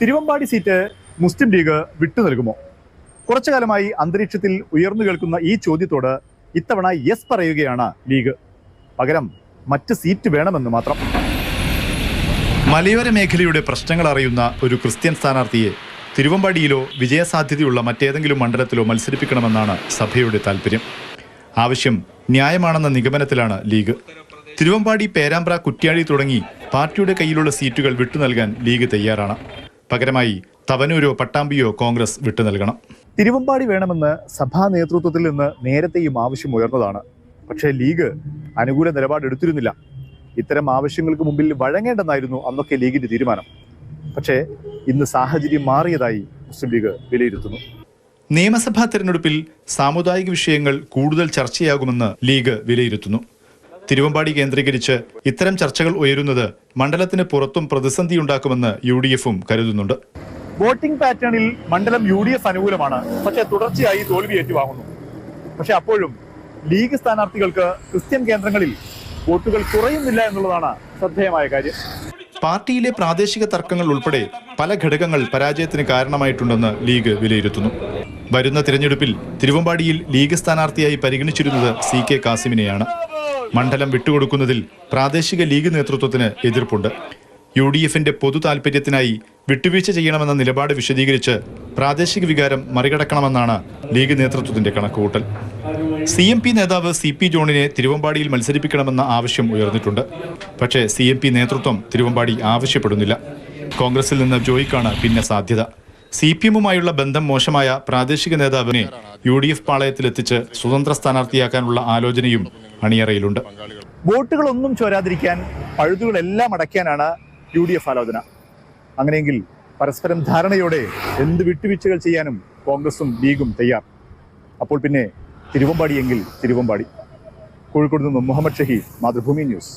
Thiruvambady seat മുസ്ലിം league വിട്ടു നൽകുമോ? കുറച്ചു കാലമായി അന്തരീക്ഷത്തിൽ ഉയർന്നു കേൾക്കുന്ന ഈ ചോദ്യത്തോട് ഇത്തവണ യെസ് പറയുകയാണ് ലീഗ്. പകരം മറ്റ് സീറ്റ് വേണമെന്ന് മാത്രം. മലയോര മേഖലയുടെ പ്രശ്നങ്ങൾ അറിയുന്ന ഒരു ക്രിസ്ത്യൻ സ്ഥാനാർത്ഥിയെ തിരുവമ്പാടിയിലോ വിജയസാധ്യതയുള്ള മറ്റേതെങ്കിലും മണ്ഡലത്തിലോ മത്സരിപ്പിക്കണമെന്നാണ് സഭയുടെ താല്പര്യം ആവശ്യം ന്യായമാണെന്ന നിഗമനത്തിലാണ് ലീഗ്. തിരുവമ്പാടി പേരാമ്പ്ര കുറ്റ്യാടി തുടങ്ങി പാർട്ടിയുടെ കയ്യിലുള്ള സീറ്റുകൾ വിട്ടു നൽകാൻ ലീഗ് തയ്യാറാണ്. പകരമായി തവനൂരോ പട്ടാമ്പിയോ കോൺഗ്രസ് വിട്ടു നൽകണം. തിരുവമ്പാടി വേണമെന്ന് സഭാ നേതൃത്വത്തിൽ നിന്ന് നേരത്തെയും ആവശ്യം ഉയർന്നതാണ്. പക്ഷേ ലീഗ് അനുകൂല നിലപാടെടുത്തിരുന്നില്ല ഇത്തരം ആവശ്യങ്ങൾക്ക് മുമ്പിൽ വഴങ്ങേണ്ടെന്നായിരുന്നു അന്നൊക്കെ ലീഗിന്റെ തീരുമാനം. പക്ഷേ ഇന്ന് സാഹചര്യം മാറിയതായി മുസ്ലിം ലീഗ് വിലയിരുത്തുന്നു. നിയമസഭാ തെരഞ്ഞെടുപ്പിൽ സാമുദായിക വിഷയങ്ങൾ കൂടുതൽ ചർച്ചയാകുമെന്ന് ലീഗ് വിലയിരുത്തുന്നു. തിരുവമ്പാടി കേന്ദ്രീകരിച്ച് ഇത്തരം ചർച്ചകൾ ഉയരുന്നത് മണ്ഡലത്തിന് പുറത്തും പ്രതിസന്ധിയുണ്ടാക്കുമെന്ന് യു ഡി എഫും കരുതുന്നുണ്ട്. വോട്ടിംഗ് പാറ്റേണിൽ മണ്ഡലം യു ഡി എഫ് അനുകൂലമാണ്. പക്ഷേ തുടർച്ചയായി തോൽവി ഏറ്റുവാങ്ങുന്നു. പക്ഷെ അപ്പോഴും ലീഗ് സ്ഥാനാർത്ഥികൾക്ക് ക്രിസ്ത്യൻ കേന്ദ്രങ്ങളിൽ വോട്ടുകൾ കുറയുന്നില്ല എന്നുള്ളതാണ് ശ്രദ്ധേയമായ കാര്യം. പാർട്ടിയിലെ പ്രാദേശിക തർക്കങ്ങൾ ഉൾപ്പെടെ പല ഘടകങ്ങൾ പരാജയത്തിന് കാരണമായിട്ടുണ്ടെന്ന് ലീഗ് വിലയിരുത്തുന്നു. വരുന്ന തിരഞ്ഞെടുപ്പിൽ തിരുവമ്പാടിയിൽ ലീഗ് സ്ഥാനാർത്ഥിയായി പരിഗണിച്ചിരുന്നത് സി കെ കാസിമിനെയാണ്. മണ്ഡലം വിട്ടുകൊടുക്കുന്നതിൽ പ്രാദേശിക ലീഗ് നേതൃത്വത്തിന് എതിർപ്പുണ്ട്. യു ഡി എഫിന്റെ പൊതു താൽപര്യത്തിനായി വിട്ടുവീഴ്ച ചെയ്യണമെന്ന നിലപാട് വിശദീകരിച്ച് പ്രാദേശിക വികാരം മറികടക്കണമെന്നാണ് ലീഗ് നേതൃത്വത്തിന്റെ കണക്കുകൂട്ടൽ. സി എം പി നേതാവ് സി പി ജോണിനെ തിരുവമ്പാടിയിൽ മത്സരിപ്പിക്കണമെന്ന ആവശ്യം ഉയർന്നിട്ടുണ്ട്. പക്ഷേ സി എം പി നേതൃത്വം തിരുവമ്പാടി ആവശ്യപ്പെടുന്നില്ല. കോൺഗ്രസിൽ നിന്ന് ജോയിക്കാണ് പിന്നെ സാധ്യത. സി പി എമ്മുമായുള്ള ബന്ധം മോശമായ പ്രാദേശിക നേതാവിനെ യു ഡി എഫ് പാളയത്തിലെത്തിച്ച് സ്വതന്ത്ര സ്ഥാനാർത്ഥിയാക്കാനുള്ള ആലോചനയും അണിയറയിലുണ്ട്. വോട്ടുകളൊന്നും ചോരാതിരിക്കാൻ പഴുതുകളെല്ലാം അടയ്ക്കാനാണ് യു ഡി എഫ് ആലോചന. അങ്ങനെയെങ്കിൽ പരസ്പരം ധാരണയോടെ എന്ത് വിട്ടുവീഴ്ചകൾ ചെയ്യാനും കോൺഗ്രസും ലീഗും തയ്യാർ. അപ്പോൾ പിന്നെ തിരുവമ്പാടിയെങ്കിൽ തിരുവമ്പാടി. കോഴിക്കോട് നിന്നും മുഹമ്മദ് ഷഹീദ് മാതൃഭൂമി ന്യൂസ്.